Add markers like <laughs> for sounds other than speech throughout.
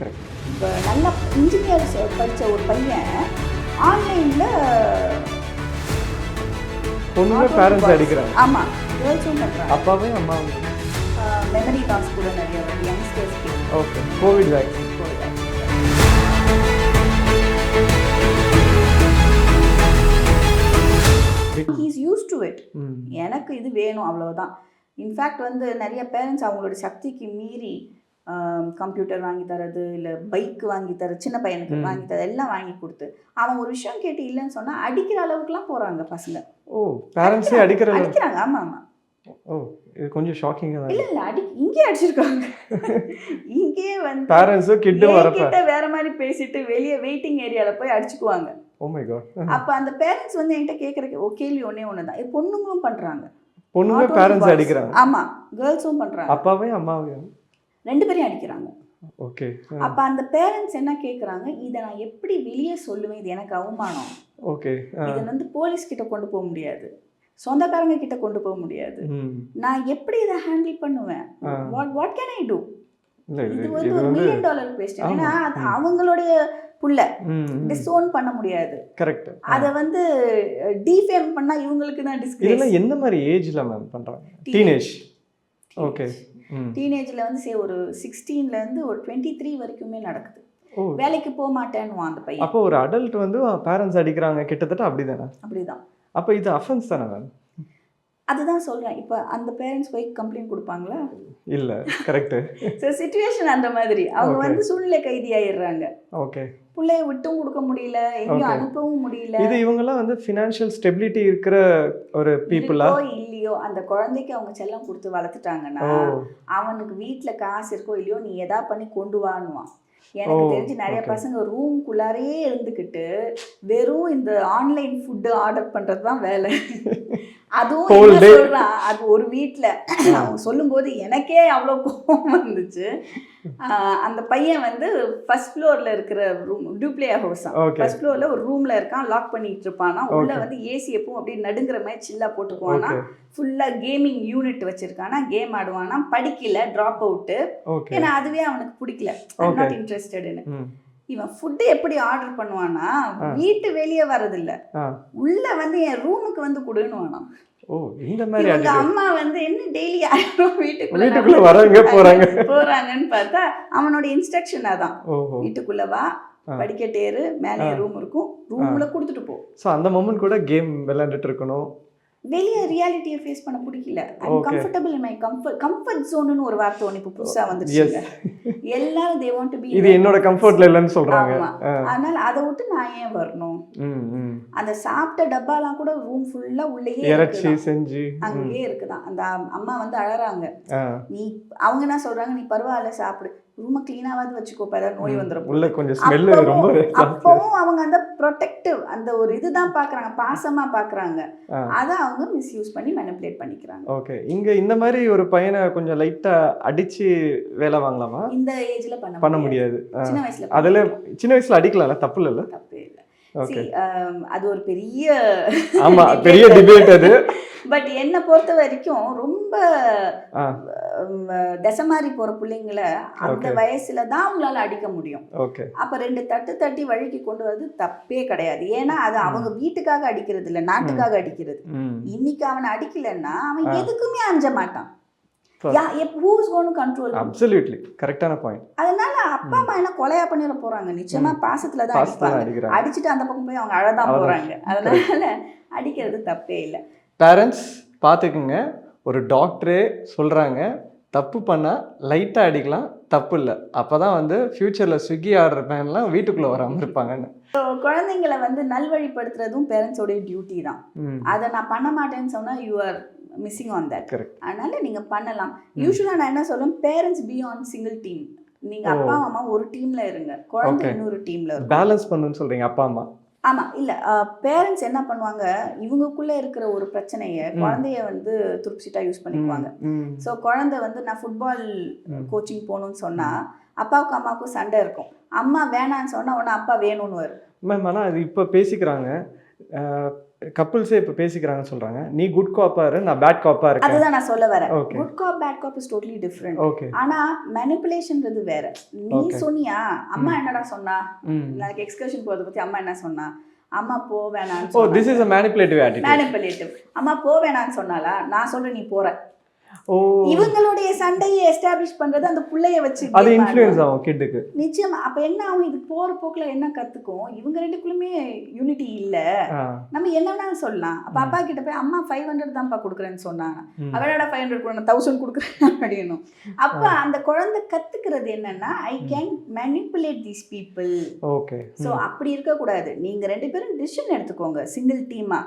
இப்போ நல்ல இன்ஜினியர் படித்த ஒரு பையன் ஆன்லைனில் பொண்ணுங்க பேரண்ட்ஸ் அடிக்கிறாங்க. ஆமாம் கேர்ள்ஸும் பண்ணுறாங்க அப்பாவையும் அம்மாவும். மெமரி லாஸ் கூட நிறைய வருது யங்ஸ்டர்ஸ்க்கு okay Covid vaccine he's use to it எனக்கு இது வேணும் அவ்வளவுதான். இன்ஃபேக்ட் வந்து நிறைய பேரண்ட்ஸ் அவங்களோட சக்திக்கு மீறி கம்ப்யூட்டர் வாங்கி தரது இல்லை பைக் வாங்கி தர சின்ன பையனுக்கு. வாங்கி தரது எல்லாம் வாங்கி கொடுத்து. அவன் ஒரு விஷயம் கேட்டு இல்லைன்னு சொன்னா அடிக்கிற அளவுக்குலாம் போறாங்க பசங்க. ஓ பேரண்ட்ஸே அடிக்கிற அடிக்கிறாங்க ஆமா ஆமா. ஓ இது கொஞ்சம் ஷாக்கிங்காக தான் இல்ல இல்ல அடி இங்கே அடிச்சிருக்காங்க. <laughs> இங்கே வந்து பேரண்ட்ஸும் கிட்டும் வரப்ப கிட்ட வேற மாதிரி பேசிட்டு வெளியே வெயிட்டிங் ஏரியால போய் அடிச்சுக்குவாங்க. ஓ மை காட் அப்ப அந்த பேரண்ட்ஸ் வந்து என்கிட்ட கேட்கறக்கு ஓ கேள்வி ஒன்னே ஒண்ணுதான். இது பொண்ணுங்களும் பண்றாங்க. பொண்ணுங்க பேரண்ட்ஸ். அடிக்கிறாங்க. ஆமா கேர்ள்ஸும் பண்றாங்க. அப்பாவையும் அம்மாவையும் ரெண்டு பேரையும் அடிக்கிறாங்க. ஓகே. அப்ப அந்த பேரண்ட்ஸ் என்ன கேக்குறாங்க? இதை நான் எப்படி வெளியே சொல்லுவேன்? இது எனக்கு அவமானம். ஓகே. இதை வந்து போலீஸ் கிட்ட கொண்டு போக முடியாது. சொந்தக்காரங்க கிட்ட கொண்டு போக முடியாது. நான் எப்படி இதை ஹேண்டில் பண்ணுவேன். What what can I do இது வந்து ஒரு மில்லியன் டாலர் கொஸ்டின். ஏன்னா அது. அவங்களுடைய புள்ள. டிசோன் பண்ண முடியாது. கரெக்ட் அதை வந்து டிஃபேம் பண்ணா இவங்களுக்கு தான் டிஸ்கிரேஸ் எந்த மாதிரி ஏஜ்ல மேம் பண்றாங்க? Teenage okay. டீனேஜ்ல வந்து சே ஒரு 16 இருந்து ஒரு டுவெண்ட்டி த்ரீ வரைக்குமே நடக்குது. வேலைக்கு போக மாட்டேன்னு அந்த பையன். அப்போ ஒரு அடல்ட் வந்து பேரண்ட்ஸ் அடிக்கிறாங்க கிட்டத்தட்ட அப்படிதானே? அப்படிதான். அப்போ இது அஃபென்ஸ் தானே மேம் அதுதான் சொல்றேன். இப்போ அந்த பேரண்ட்ஸ் போய் கம்ப்ளைண்ட் கொடுப்பாங்களா? இல்ல கரெக்ட் ஸோ சுச்சுவேஷன் அந்த மாதிரி. அவங்க. வந்து சூழ்நிலை கைதி ஆயிடுறாங்க ஓகே பிள்ளைய விட்டும் கொடுக்க முடியல எங்கேயும். அனுப்பவும் முடியல. இது இவங்கெல்லாம் வந்து ஃபினான்ஷியல் ஸ்டெபிலிட்டி இருக்கிற ஒரு பீப்புளா இல்லையோ அந்த குழந்தைக்கு அவங்க செல்லம் கொடுத்து வளர்த்துட்டாங்கன்னா அவனுக்கு வீட்ல காசு இருக்கோ இல்லையோ நீ எதா பண்ணி கொண்டு வான்னுவான். எனக்கு தெரிஞ்சு நிறைய. பசங்க ரூம்குள்ளாரே இருந்துக்கிட்டு வெறும் இந்த ஆன்லைன் ஃபுட்டு ஆர்டர் பண்றது தான் வேலை. <laughs> அதுவும். சொல்றான் அது ஒரு வீட்ல அவங்க சொல்லும்போது எனக்கே அவ்வளோ கோவம் வந்துச்சு. அந்த பையன் வந்து ஃபர்ஸ்ட் ஃப்ளோர்ல இருக்கிற ரூம் டூப்ளே ஹவுஸ். ஃபர்ஸ்ட் ஃப்ளோர்ல ஒரு ரூம்ல இருக்கான் லாக் பண்ணிட்டு இருப்பானா. உள்ள. வந்து ஏசி எப்பவும் அப்படியே நடுங்கிற மாதிரி சில்லா போட்டுக்குவானா. ஓகே ஃபுல்லா கேமிங் யூனிட் வச்சிருக்கானா கேம் ஆடுவானா. படிக்கல ட்ராப் அவுட்டு ஏன்னா அதுவே அவனுக்கு பிடிக்கல. நாட் இன்ட்ரெஸ்டட்னு இவன் ஃபுட்டு எப்படி ஆர்டர் பண்ணுவானா. வீட்டு வெளியே வரதில்ல ஆ. உள்ள வந்து என் ரூமுக்கு வந்து கொடுன்னு வேணாம் ஓ இந்த மாதிரி இவங்க அம்மா வந்து என்ன டெய்லி யாரும் வீட்டுக்குள்ள வீட்டுக்குள்ள வராங்க. போறாங்க. போறாங்கன்னு பார்த்தா அவனோட இன்ஸ்ட்ரக்ஷன் அதான். வீட்டுக்குள்ள வா. படிக்கட்டேறு மேலே. ரூம் இருக்கும். ரூம்ல கொடுத்துட்டு போ. ஸோ அந்த மொமெண்ட் கூட கேம் விளையாண்டுட்டு இருக்கணும். வெளியே ரியாலிட்டியை ஃபேஸ் பண்ண பிடிக்கல. Comfortable in my comfort comfort ஜோன்னு ஒரு வார்த்தை ஒன்று இப்போ புதுசா வந்துருச்சு எல்லாரும் தே வாண்ட் டு பி இது என்னோட கம்ஃபர்ட்ல இல்லைன்னு சொல்றாங்க. அதனால அதை விட்டு நான் ஏன் வரணும்? அந்த சாப்பிட்ட டப்பாலாம் கூட ரூம் ஃபுல்லா உள்ளேயே இறைச்சி. செஞ்சு. அங்கேயே இருக்குதான். அந்த அம்- அம்மா வந்து அழறாங்க. நீ அவங்க என்ன சொல்றாங்க? நீ பரவாயில்ல சாப்பிடு. ரூமை கிளீனாவது வச்சுக்கோப்பா ஏதாவது நோய். வந்துடும் உள்ள கொஞ்சம் ஸ்மெல்லு ரொம்ப அப்பவும் அவங்க அந்த ப்ரொடெக்டிவ் அந்த ஒரு இதுதான் பாக்குறாங்க பாசமா பாக்குறாங்க. ஆ. அதை அவங்க மிஸ்யூஸ் பண்ணி மேனிப்புலேட் பண்ணிக்கிறாங்க. ஓகே. இங்க இந்த மாதிரி ஒரு பையனை கொஞ்சம் லைட்டா அடிச்சு வேலை வாங்கலாமா? இந்த ஏஜ்ல பண்ண பண்ண முடியாது. சின்ன வயசுல அதுல சின்ன வயசுல அடிக்கலாம்ல? தப்பு இல்லைல்ல? தப்பே அது ஒரு பெரிய ஆமா பெரிய <laughs> டிபேட் அது. பட் என்னை பொறுத்த வரைக்கும் ரொம்ப தசமாரி போற பிள்ளைங்கள அந்த. வயசுல தான் அவங்களால அடிக்க முடியும். அப்ப ரெண்டு தட்டு தட்டி வழுக்கி கொண்டு வரது தப்பே கிடையாது. ஏன்னா அது அவங்க வீட்டுக்காக அடிக்கிறது இல்ல நாட்டுக்காக அடிக்கிறது. இன்னைக்கு அவனை அடிக்கலைன்னா அவன். எதுக்குமே அஞ்ச மாட்டான். அப்சல்யூட்லி கரெக்டான பாயிண்ட் அதனால அப்பா அம்மா என்ன கொலையா பண்ணிட போறாங்க? நிச்சயமா பாசத்துல தான் அடிப்பாங்க. அடிச்சுட்டு அந்த பக்கம் போய் அவங்க அழதான். போறாங்க. அதனால அடிக்கிறது தப்பே இல்லை. பேரண்ட்ஸ் பார்த்துக்குங்க. ஒரு டாக்டரே சொல்கிறாங்க தப்பு பண்ணால் லைட்டாக அடிக்கலாம் தப்பு இல்லை. அப்போ தான் வந்து ஃப்யூச்சரில் ஸ்விக்கி ஆர்டர் பேன்லாம் வீட்டுக்குள்ளே வராமல் இருப்பாங்கன்னு. குழந்தைங்களை வந்து நல்வழிப்படுத்துறதும் பேரண்ட்ஸோடைய டியூட்டி தான். அதை நான் பண்ண மாட்டேன்னு சொன்னா you are missing on that அதனால நீங்க பண்ணலாம். யூஸ்வலாக நான் என்ன சொல்லுவேன் parents be on single team நீங்க. அப்பா அம்மா ஒரு டீம்ல இருங்க. குழந்தை. இன்னொரு டீம்ல இருக்கும். பேலன்ஸ் பண்ணுன்னு சொல்கிறீங்க அப்பா அம்மா? ஆமா இல்ல பேரண்ட்ஸ் என்ன பண்ணுவாங்க? இவங்களுக்குள்ள இருக்கிற ஒரு பிரச்சனைய. குழந்தைய வந்து துருப்பிச்சிட்டா யூஸ் பண்ணிக்குவாங்க. ஸோ குழந்தை வந்து நான் ஃபுட்பால். கோச்சிங் போகணும்னு சொன்னா அப்பாவுக்கும் அம்மாவுக்கும் சண்டை இருக்கும். அம்மா வேணான்னு சொன்னா உடனே அப்பா வேணும்னு வரும் மேம் ஆனால் அது இப்போ பேசிக்கிறாங்க. கப்புள்ஸே இப்போ பேசிக்கிறாங்கன்னு சொல்றாங்க. நீ குட் காப்பா இரு நான் பேட் காப்பா இருக்கேன். அதுதான் நான் சொல்ல வரேன். Good cop bad cop is totally different okay ஆனா மேனிப்புலேஷன்ன்றது வேற. நீ. சொன்னியா? அம்மா என்னடா சொன்னா? நாளைக்கு எக்ஸ்கர்ஷன் போறத பத்தி அம்மா என்ன சொன்னா? அம்மா போ ஓ வேணாம்னு this is a manipulative attitude manipulative அம்மா போ வேணாம்னு சொன்னாலா நான் சொல்றேன் நீ போற. ஓ இவங்களுடைய சண்டையை எஸ்டாப்ளிஷ் பண்றது அந்த புள்ளைய வச்சு அது இன்ஃப்ளூயன்ஸ். ஆகும் கிட்டுக்கு நிச்சயமா. அப்ப என்ன ஆகும்? இது போற போக்குல என்ன கத்துக்கும்? இவங்க ரெண்டுக்குள்ளுமே யூனிட்டி இல்ல. நம்ம என்ன வேணாலும் சொல்லலாம். அப்ப அப்பா கிட்ட போய் அம்மா ஃபைவ் ஹண்ட்ரட் தான்ப்பா கொடுக்குறேன்னு சொன்னாங்க. அவளோட ஃபைவ் ஹண்ட்ரட் கொடுக்கணும் தௌசண்ட் கொடுக்குறேன் அப்படின்னு அப்ப அந்த குழந்தை கத்துக்கிறது என்னன்னா I can manipulate these people okay. So அப்படி இருக்கக்கூடாது. நீங்க ரெண்டு பேரும் டிசிஷன் எடுத்துக்கோங்க சிங்கிள் டீமா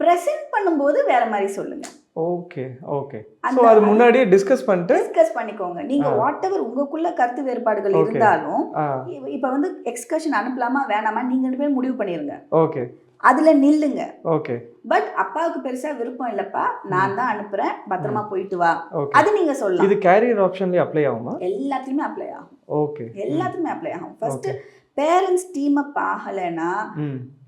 ப்ரெசென்ட் பண்ணும்போது வேற மாதிரி சொல்லுங்க. Okay okay. ஸோ அது முன்னாடியே டிஸ்கஸ் பண்ணிட்டு டிஸ்கஸ் பண்ணிக்கோங்க. நீங்க. வாட் எவர் உங்களுக்குள்ள கருத்து வேறுபாடுகள். இருந்தாலும் இப்ப- வந்து எக்ஸ்கர்ஷன் அனுப்பலாமா வேணாமா நீங்க ரெண்டு பேரும் முடிவு பண்ணிருங்க. ஓகே. அதுல நில்லுங்க. ஓகே. பட் அப்பாவுக்கு பெருசா விருப்பம் இல்லப்பா. நான் தான் அனுப்புறேன். பத்திரமா போயிட்டு வா. அது நீங்க சொல்லலாம். இது கேரியர் ஆப்ஷன்லேயே அப்ளை ஆகுமா? எல்லாத்துலயுமே அப்ளை ஆகும். ஓகே. எல்லாத்துக்குமே அப்ளை ஆகும். ஃபர்ஸ்ட் பேரண்ட்ஸ் டீம் அப் ஆகலைன்னா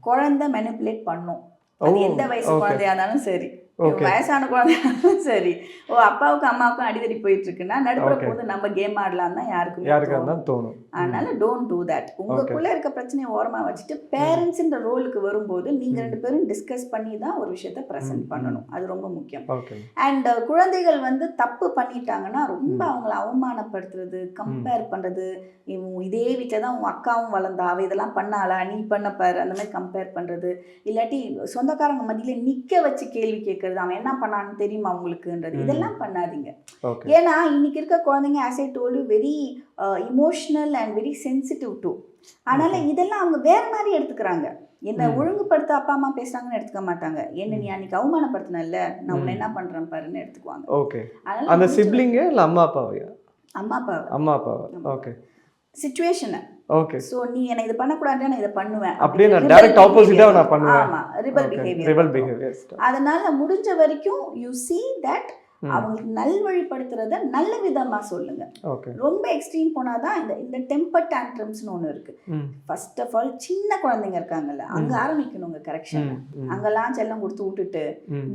குழந்தை மெனிப்புலேட் பண்ணும். அது எந்த வயசு. குழந்தையா இருந்தாலும் சரி. வயசான குழந்தையாலும் சரி. ஓ அப்பாவுக்கும் அம்மாவுக்கும் அடிதடி போயிட்டு இருக்குன்னா நடுப்புற. போது நம்ம கேம் ஆடலாம் தான் யாருக்குமே யாருக்கா தோணும். அதனால டோன்ட் டூ தட் உங்களுக்குள்ள இருக்க பிரச்சனையை ஓரமா வச்சுட்டு பேரண்ட்ஸ்ன்ற ரோலுக்கு வரும்போது நீங்க ரெண்டு பேரும் டிஸ்கஸ் பண்ணி தான் ஒரு விஷயத்த ப்ரெசென்ட். பண்ணணும். அது ரொம்ப முக்கியம். அண்ட் குழந்தைகள் வந்து தப்பு பண்ணிட்டாங்கன்னா ரொம்ப அவங்கள அவமானப்படுத்துறது கம்பேர் பண்றது இதே வீட்டில் தான் உன் அக்காவும் வளர்ந்தா அவ இதெல்லாம் பண்ணாளா நீ பண்ண பாரு அந்த மாதிரி கம்பேர் பண்றது. இல்லாட்டி சொந்தக்காரங்க மத்தியில நிக்க வச்சு கேள்வி கேட்கறது அவன் என்ன பண்ணான்னு தெரியுமா அவங்களுக்குன்றது. இதெல்லாம் பண்ணாதீங்க. ஏன்னா இன்னைக்கு இருக்க குழந்தைங்க as I told very emotional and very sensitive to அதனால இதெல்லாம் அவங்க வேற மாதிரி எடுத்துக்கிறாங்க. என்ன. ஒழுங்குபடுத்த அப்பா அம்மா பேசுறாங்கன்னு எடுத்துக்க மாட்டாங்க. என்ன நீ அன்னைக்கு அவமானப்படுத்தினல்ல நான் உன்னை. என்ன பண்றேன் பாருன்னு எடுத்துக்குவாங்க. ஓகே. அதனால அந்த சிப்ளிங்கு இல்லை அம்மா அப்பாவையா? அம்மா அப்பா அம்மா அப்பாவா. ஓகே. சுச்சுவேஷனை ஓகே சோ நீ என்ன இது பண்ணக்கூடாது நான் இதை பண்ணுவேன். அப்படியே நான் டைரக்ட் ஆப்போசிட்டா. நான் பண்ணுவேன். ஆமா ரிபல் பிஹேவியர் ரிவல் பிஹேவியர் அதனால முடிஞ்ச வரைக்கும் யூ see தட் அவங்களுக்கு நல்வழிப்படுத்துறத நல்ல விதமா சொல்லுங்க. ரொம்ப எக்ஸ்ட்ரீம் போனாதான் இந்த இந்த டெம்பர் டேண்ட்ரம்ஸ்னு ஒன்று இருக்கு. ஃபர்ஸ்ட் ஆஃப் ஆல் சின்ன குழந்தைங்க இருக்காங்கல்ல அங்க ஆரம்பிக்கணுங்க கரெக்ஷன் ம் ம் அங்கெல்லாம் செல்லம் கொடுத்து விட்டுட்டு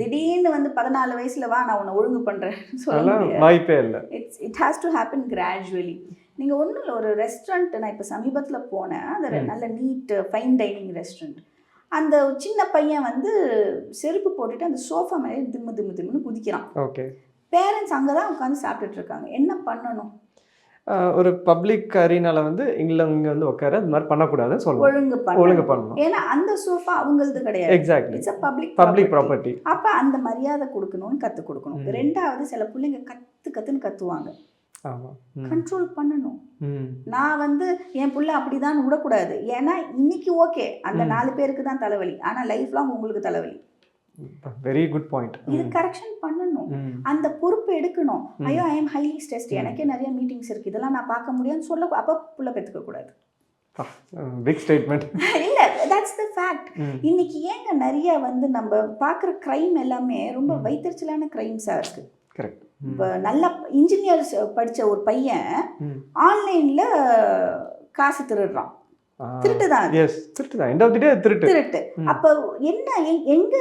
திடீர்னு வந்து பதினாலு வயசுல வா நான் உன்னை ஒழுங்கு பண்றேன்னு சொல்ல முடியாது. வாய்ப்பே இல்லை. It's it has to happen gradually நீங்க ஒன்றும் இல்லை ஒரு ரெஸ்டாரண்ட் நான் இப்போ சமீபத்துல போனேன். அது. நல்ல நீட் ஃபைன் டைனிங் ரெஸ்டாரண்ட் அந்த சின்ன பையன் வந்து செருப்பு போட்டுட்டு அந்த சோஃபா மேலே திம்மு திம்மு திம்முன்னு குதிக்கிறான். ஓகே. பேரண்ட்ஸ் அங்கே தான் உட்காந்து சாப்பிட்டுட்டு இருக்காங்க. என்ன பண்ணணும்? ஒரு பப்ளிக் அரீனால வந்து இங்கே இங்கே வந்து உட்கார. அது மாதிரி பண்ணக்கூடாதுன்னு சொல்லுவோம் ஒழுங்கு ஒழுங்கு பண்ணணும். ஏன்னா அந்த சோஃபா அவங்களது கிடையாது. Exactly it's public public property அப்ப அந்த மரியாதை கொடுக்கணும்னு கத்து கொடுக்கணும். ரெண்டாவது சில பிள்ளைங்க கத்துவாங்க ஆமாம் ம் கண்ட்ரோல் பண்ணணும். நான் வந்து என் புள்ள அப்படிதான் விடக்கூடாது. ஏன்னா இன்னைக்கு ஓகே. அந்த. நாலு பேருக்கு தான் தலைவலி. ஆனா லைஃப் லாங் உங்களுக்கு தலைவலி. வெரி குட் பாயிண்ட் இது கரெக்ஷன் பண்ணணும். அந்த பொறுப்பு எடுக்கணும். ஐயோ ஐ எம் ஹைலி ஸ்ட்ரெஸ்ட். எனக்கே நிறைய மீட்டிங்ஸ் இருக்கு. இதெல்லாம் நான் பார்க்க முடியும்னு சொல்ல அப்ப புள்ள பெத்துக்க கூடாது. பிக் ஸ்டேட்மெண்ட் <laughs> இல்ல தட்ஸ் த ஃபேக்ட் இன்னைக்கு ஏங்க நிறைய வந்து நம்ம பார்க்குற க்ரைம் எல்லாமே ரொம்ப. வைத்தறிச்சலான க்ரைம்ஸாக இருக்கு. கரெக்ட் இப்போ நல்ல இன்ஜினியர்ஸ் படிச்ச ஒரு பையன் ஆன்லைன்ல காசு திருடுறான். திருட்டு தான். எஸ் திருட்டு தான் எண்ட் ஆஃப் தி டே திருட்டு. திருட்டு. அப்ப என்ன எங்க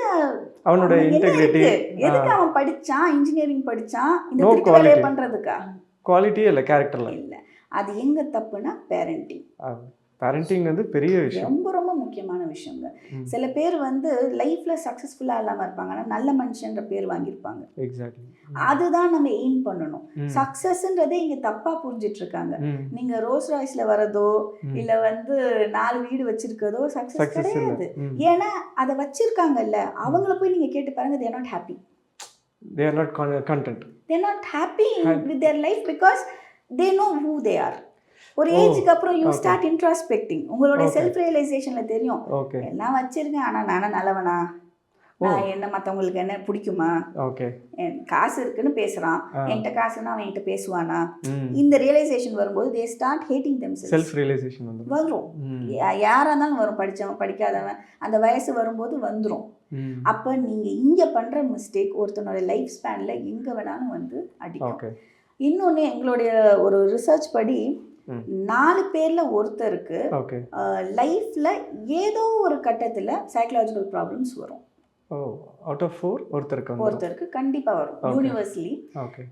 அவனோட இன்டெகிரிட்டி? எதுக்கு அவன் படிச்சான்? இன்ஜினியரிங் படிச்சான்? இந்த திருட்டு வேலையை. பண்றதுக்கா? குவாலிட்டியே இல்லை கேரக்டர்ல இல்ல. அது எங்க தப்புனா பேரண்டிங் பேரண்டிங் வந்து பெரிய விஷயம். ரொம்ப ரொம்ப முக்கியமான விஷயங்க. சில பேர் வந்து லைஃப்ல சக்சஸ்ஃபுல்லா இல்லாம இருப்பாங்க. ஆனா நல்ல மனுஷன்ற பேர் வாங்கியிருப்பாங்க. எக்ஸாக்ட்லி அதுதான் நம்ம எய்ம் பண்ணணும். சக்சஸ்ன்றதே இங்க தப்பா புரிஞ்சிட்டு இருக்காங்க நீங்க ரோஸ் ராய்ஸ்ல வரதோ இல்ல வந்து நாலு வீடு வச்சிருக்கதோ சக்சஸ் சக்சஸ் இல்லை. கிடையாது. ஏன்னா அதை வச்சிருக்காங்கல்ல அவங்கள போய் நீங்க கேட்டு பாருங்க they're not happy they are not content they're not happy. With their life because they know who they are ஒரு ஏஜுக்கு அப்புறம் யூ. ஸ்டார்ட் இன்ட்ராஸ்பெக்டிங் உங்களோட. செல்ஃப் ரியலைசேஷன்ல தெரியும். எல்லாம் வச்சிருக்கேன் ஆனா நானே நல்லவனா? என்ன மத்தவங்களுக்கு என்ன பிடிக்குமா? ஓகே காசு இருக்குன்னு பேசுறான். என்கிட்ட காசுன்னா அவன் என்கிட்ட பேசுவானா? இந்த ரியலைசேஷன் வரும்போது they start hating them self realisation வந்து வரும். ம். யா- யாரா இருந்தாலும் வரும். படிச்சவன் படிக்காதவன். அந்த வயசு வரும்போது வந்துரும். ம். அப்ப நீங்க இங்க பண்ற மிஸ்டேக் ஒருத்தனோட லைஃப் ஸ்பேன்ல எங்க வேணாலும் வந்து அடிக்கும். ஓகே இன்னொன்னு எங்களுடைய ஒரு ரிசர்ச் படி. நாலு பேர்ல ஒருத்தருக்கு லைஃப்ல ஏதோ ஒரு கட்டத்துல சைக்கலாஜிக்கல் ப்ராப்ளம்ஸ் வரும். ஓ அவுட் ஆஃப் ஃபோர் ஒருத்தருக்கு ஒருத்தருக்கு கண்டிப்பா வரும். Okay. Universally okay.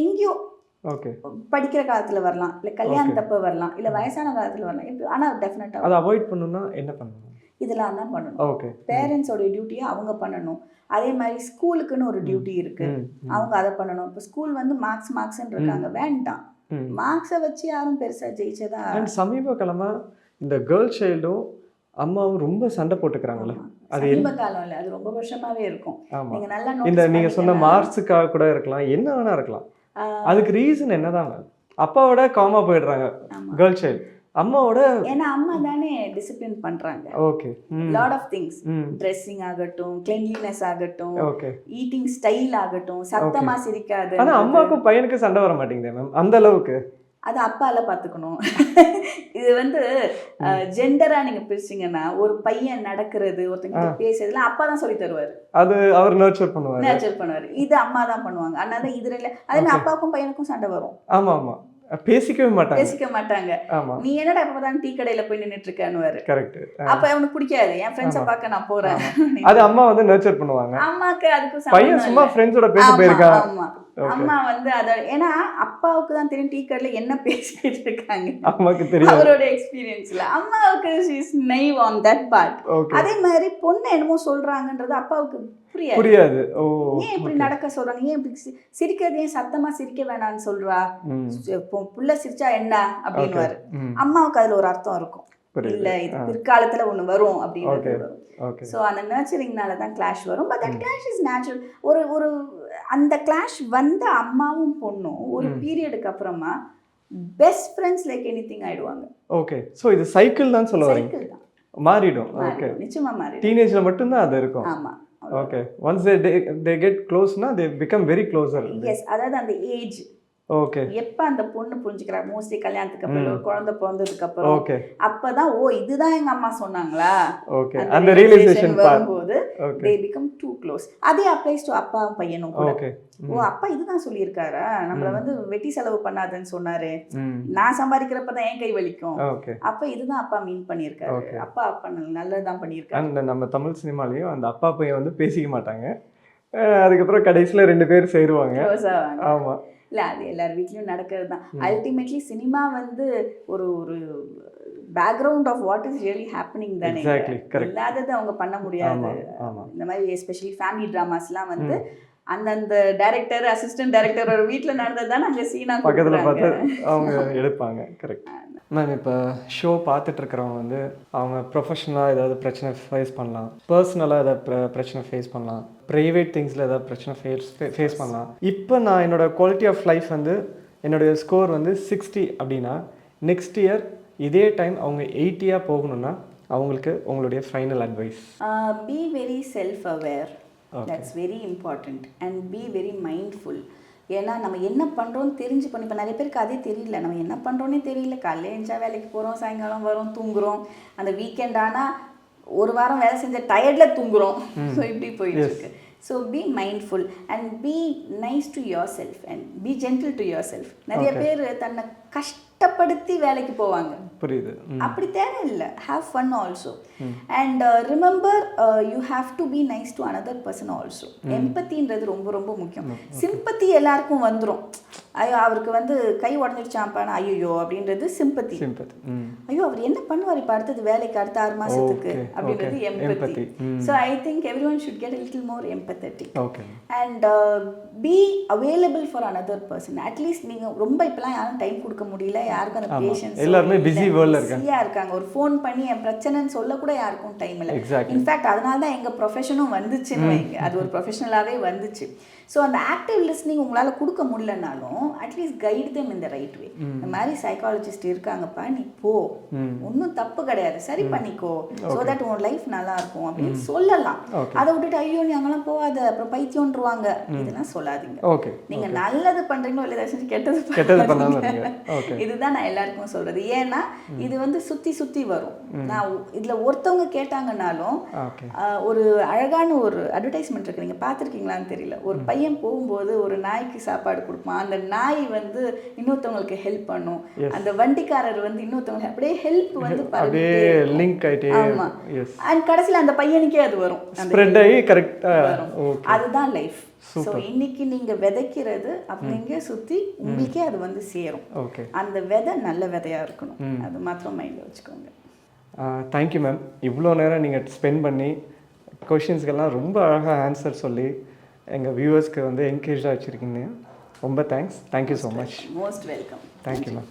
எங்கேயோ ஓகே. படிக்கிற காலத்துல வரலாம். இல்ல கல்யாணத்தப்ப வரலாம். இல்ல வயசான காலத்துல வரலாம். எப்படி ஆனா டெஃபினட்டா அதை அவாய்ட் பண்ணணும்னா என்ன பண்ணணும்? இதெல்லாம் தான் பண்ணணும். ஓகே. பேரண்ட்ஸோட டியூட்டியை அவங்க பண்ணணும். அதே மாதிரி ஸ்கூலுக்குன்னு ஒரு டியூட்டி இருக்கு. ம். ம், அவங்க அதை பண்ணணும். இப்போ ஸ்கூல் வந்து மார்க்ஸ் மார்க்ஸ்ன்னு இருக்காங்க. வேண்டாம். மார்க்ஸை வச்சு யாரும் பெருசா ஜெயிச்சதா? அண்ட் சமீப காலமா இந்த கேர்ள் சைல்டும் அம்மாவும் ரொம்ப சண்டை போட்டுக்கிறாங்கல்ல. ஆமா. அது சமீப காலம் இல்ல அது ரொம்ப வருஷமாவே இருக்கும். நீங்க நல்லா இந்த நீங்க சொன்ன மார்க்ஸுக்காக கூட இருக்கலாம். என்ன வேணா இருக்கலாம். அதுக்கு ரீசன் என்னதான் மேம் அப்பாவோட காமா போயிடுறாங்க. கேர்ள் சைல்டு அம்மாவோட ஏன்னா அம்மா தானே டிசிப்ளின் பண்றாங்க. Okay lot of things dressing ஆகட்டும் கிளென்லினஸ் ஆகட்டும் ஓகே ஈட்டிங் ஸ்டைல் ஆகட்டும் சத்தமா சிரிக்காது ஆனா அம்மாக்கும் பையனுக்கும் சண்டை வர மாட்டேங்குதே மேம் அந்த அளவுக்கு. அது அப்பால பாத்துக்கணும். <laughs> இது வந்து ஜெண்டரா நீங்க பிரிச்சீங்கன்னா ஒரு பையன் நடக்கிறது ஒருத்தங்க பேசுறதுலாம் அப்பா தான் சொல்லி தருவாரு. அது அவர் நர்ச்சர் பண்ணுவாரு. நேச்சர் பண்ணுவாரு. இது அம்மா தான் பண்ணுவாங்க. அதனால இதுல இல்ல அதே அப்பாவுக்கும் பையனுக்கும் சண்டை வரும். ஆமா ஆமா. பேசிக்கவே மாட்டாங்க. பேசிக்க மாட்டாங்க. நீ என்னடா இப்பதான் டீ கடையில போய் நின்னுட்டு இருக்கான்னு கரெக்ட் அப்ப அவனுக்கு பிடிக்காது. என் ஃப்ரெண்ட்ஸை பார்க்க நான் போறேன். அது அம்மா வந்து நர்ச்சர் பண்ணுவாங்க. அம்மாக்கு அதுக்கு பையன் சும்மா. ஃப்ரெண்ட்ஸோட பேச போயிருக்கான். ஆமா. அம்மா வந்து அத ஏன்னா அப்பாவுக்கு தான் தெரியும் டீ கடையில என்ன பேசிட்டு இருக்காங்க அம்மாக்கு தெரியும் அவரோட எக்ஸ்பீரியன்ஸ்ல அம்மாவுக்கு is naive on that part அதே மாதிரி பொண்ணு என்னமோ சொல்றாங்கன்றது அப்பாவுக்கு புரியாது. புரியாது. ஓ ஏன் இப்படி நடக்க சொல்றாங்க? ஏன் இப்படி சி- சிரிக்கிறது ஏன் சத்தமா சிரிக்க வேணாம்னு சொல்றா? புள்ள சிரிச்சா என்ன? அப்படின்னுவாரு. ம். அம்மாவுக்கு அதுல ஒரு அர்த்தம் இருக்கும். இல்ல இது பிற்காலத்துல ஒண்ணு வரும் ஓகே. ஸோ அந்த நர்ச்சரிங்னால தான் கிளாஷ் வரும். But that clash is natural ஒரு ஒரு அந்த கிளாஷ் வந்த அம்மாவும் பொண்ணும் ஒரு பீரியடுக்கு அப்புறமா best friends like anything ஆயிடுவாங்க. ஓகே. ஸோ இது சைக்கிள் தான் சொல்ல வரீங்க. மாறிடும். ஓகே. நிச்சயமா மாறிடும். டீனேஜ்ல மட்டும்தான் அது இருக்கும். ஆமா. Okay once they they get க்ளோஸ்னா they become very closer yes அதாவது அந்த ஏஜ் ஓகே எப்ப அந்த பொண்ணு புரிஞ்சுக்கிறா? மோஸ்ட்லி கல்யாணத்துக்கு அப்புறம் ஒரு குழந்தை பிறந்ததுக்கு அப்புறம். அப்பதான் ஓ இதுதான் எங்க அம்மா சொன்னாங்களா? ஓகே அந்த ரியலைசேஷன் வரும்போது தே பிகம் டூ க்ளோஸ் அதே அப்ளைஸ் டு அப்பா பையனும் கூட. ஓ அப்பா இதுதான் சொல்லியிருக்காரா? நம்மள வந்து வெட்டி செலவு பண்ணாதன்னு சொன்னாரு. நான் சம்பாதிக்கிறப்ப தான் என் கை வலிக்கும். அப்ப இதுதான் அப்பா மீன் பண்ணியிருக்காரு. அப்பா அப்பா நல்லதுதான் பண்ணியிருக்காரு. நம்ம தமிழ் சினிமாலையும் அந்த அப்பா பையன் வந்து பேசிக்க மாட்டாங்க. அதுக்கப்புறம் கடைசியில் ரெண்டு பேர் சேருவாங்க. ஆமாம் இல்ல அது எல்லார் வீட்லயும் நடக்கிறது தான் அல்டிமேட்லி சினிமா வந்து ஒரு ஒரு background of what is really happening தானே. இல்லாதது அவங்க பண்ண முடியாது. இந்த மாதிரி எஸ்பெஷலி ஃபேமிலி ட்ராமாஸ்லாம் வந்து அந்தந்த டைரக்டர் அசிஸ்டன்ட் டைரக்டர் ஒரு வீட்ல நடந்தது தானே அங்க சீனா பக்கத்தில் பார்த்து அவங்க எடுப்பாங்க கரெக்ட் <laughs> மேம் இப்போ ஷோ பார்த்துட்டு இருக்கிறவங்க வந்து அவங்க ப்ரொஃபஷனலாக ஏதாவது பிரச்சனை ஃபேஸ் பண்ணலாம். பர்சனலாக ஏதாவது பிர- பிரச்சனை ஃபேஸ் பண்ணலாம். ப்ரைவேட் திங்ஸில் ஏதாவது பிரச்சனை ஃபேஸ் ஃபேஸ் பண்ணலாம். இப்போ நான் என்னோட குவாலிட்டி ஆஃப் லைஃப் வந்து என்னுடைய ஸ்கோர் வந்து சிக்ஸ்டி அப்படின்னா நெக்ஸ்ட் இயர் இதே டைம் அவங்க எயிட்டியாக போகணும்னா அவங்களுக்கு உங்களுடைய final advice be very self aware that's very important and be very mindful ஏன்னா நம்ம என்ன பண்ணுறோம்னு தெரிஞ்சு பண்ணி இப்போ நிறைய பேருக்கு அதே தெரியல. நம்ம என்ன பண்ணுறோன்னே தெரியல. காலையில் எழுந்தா வேலைக்கு போகிறோம் சாயங்காலம் வரோம் தூங்குறோம். அந்த வீக்கெண்ட் ஆனால் ஒரு வாரம் வேலை செஞ்ச டயர்டில் தூங்குறோம். ஸோ இப்படி போயிட்டு இருக்கு. So be mindful and be nice to yourself and be gentle to yourself நிறைய பேர் தன்னை கஷ்டப்படுத்தி வேலைக்கு போவாங்க. புரியுது. அப்படி தேவையில்லை have fun also and remember you have to be nice to another person also எம்பத்தின்றது ரொம்ப ரொம்ப முக்கியம். சிம்பத்தி எல்லாருக்கும் வந்துடும் ஐயோ அவருக்கு வந்து கை உடஞ்சிடுச்சாப்பான ஐயோ அப்படின்றது சிம்பத்தி ஐயோ அவர் என்ன பண்ணுவார் இப்போ அடுத்தது வேலைக்கு அடுத்த ஆறு மாசத்துக்கு அப்படின்றது. Empathy. So I think everyone should get little more empathetic and be available for another person at least நீங்கள் ரொம்ப இப்போலாம் யாரும் டைம் கொடுக்க முடியல. யாருக்கும் அந்த பேஷன்ஸ் எல்லாருமே busy world ல இருக்காங்க. இருக்காங்க. ஒரு ஃபோன் பண்ணி என் பிரச்சனைன்னு சொல்லக்கூட யாருக்கும் டைம் இல்லை. இன்ஃபேக்ட் அதனால தான் எங்கள் ப்ரொஃபஷனும் வந்துச்சுன்னு அது ஒரு ப்ரொஃபஷனலாகவே வந்துச்சு. ஸோ அந்த ஆக்டிவ் லிஸ்னிங் உங்களால் கொடுக்க முடியலனாலும் at least guide in the right way இந்த மாதிரி சைக்காலஜிஸ்ட் இருக்காங்கப்பா நீ போ. ஒன்றும் தப்பு கிடையாது. சரி பண்ணிக்கோ. ஸோ தட் உன் லைஃப் நல்லா இருக்கும் அப்படின்னு சொல்லலாம். அதை விட்டுட்டு ஐயோ நீ அங்கெல்லாம் போகாத. அப்புறம் பைத்தியம்ன்றவாங்க. இதெல்லாம் சொல்லாதீங்க. ஓகே நீங்க நல்லது பண்றீங்களோ இல்லை செஞ்சு கெட்டது கெட்டது. இதுதான் நான் எல்லாருக்கும் சொல்றது. ஏன்னா இது வந்து சுத்தி சுத்தி வரும். நான் இதுல ஒருத்தவங்க கேட்டாங்கன்னாலும் ஒரு அழகான ஒரு அட்வர்டைஸ்மெண்ட் இருக்கு. நீங்க பார்த்திருக்கீங்களான்னு தெரியல. ஒரு பை பையன் போகும்போது ஒரு நாய்க்கு சாப்பாடு கொடுப்பான். அந்த நாய் வந்து இன்னொருத்தவங்களுக்கு ஹெல்ப் பண்ணும். அந்த வண்டிக்காரர் வந்து இன்னொருத்தவங்களுக்கு அப்படியே ஹெல்ப் வந்து <laughs> அப்படியே லிங்க் ஆகிட்டே ஆமா. அண்ட் கடைசியில் அந்த பையனுக்கே அது வரும். ஸ்ப்ரெட் ஆகி கரெக்டாக வரும். அதுதான் லைஃப் ஸோ இன்னைக்கு நீங்க விதைக்கிறது அப்படிங்க சுத்தி உங்களுக்கே அது வந்து சேரும். ஓகே அந்த விதை நல்ல விதையா இருக்கணும். அது மாத்திரம் மைண்ட்ல வச்சுக்கோங்க. தேங்க்யூ மேம் இவ்வளோ நேரம் நீங்கள் ஸ்பெண்ட் பண்ணி கொஷின்ஸ்க்கெல்லாம் ரொம்ப அழகாக ஆன்சர் சொல்லி எங்கள் வியூவர்ஸ்க்கு வந்து என்கரேஜாக வச்சுருக்கீங்க. ரொம்ப thanks thank you so much most welcome thank you ma'am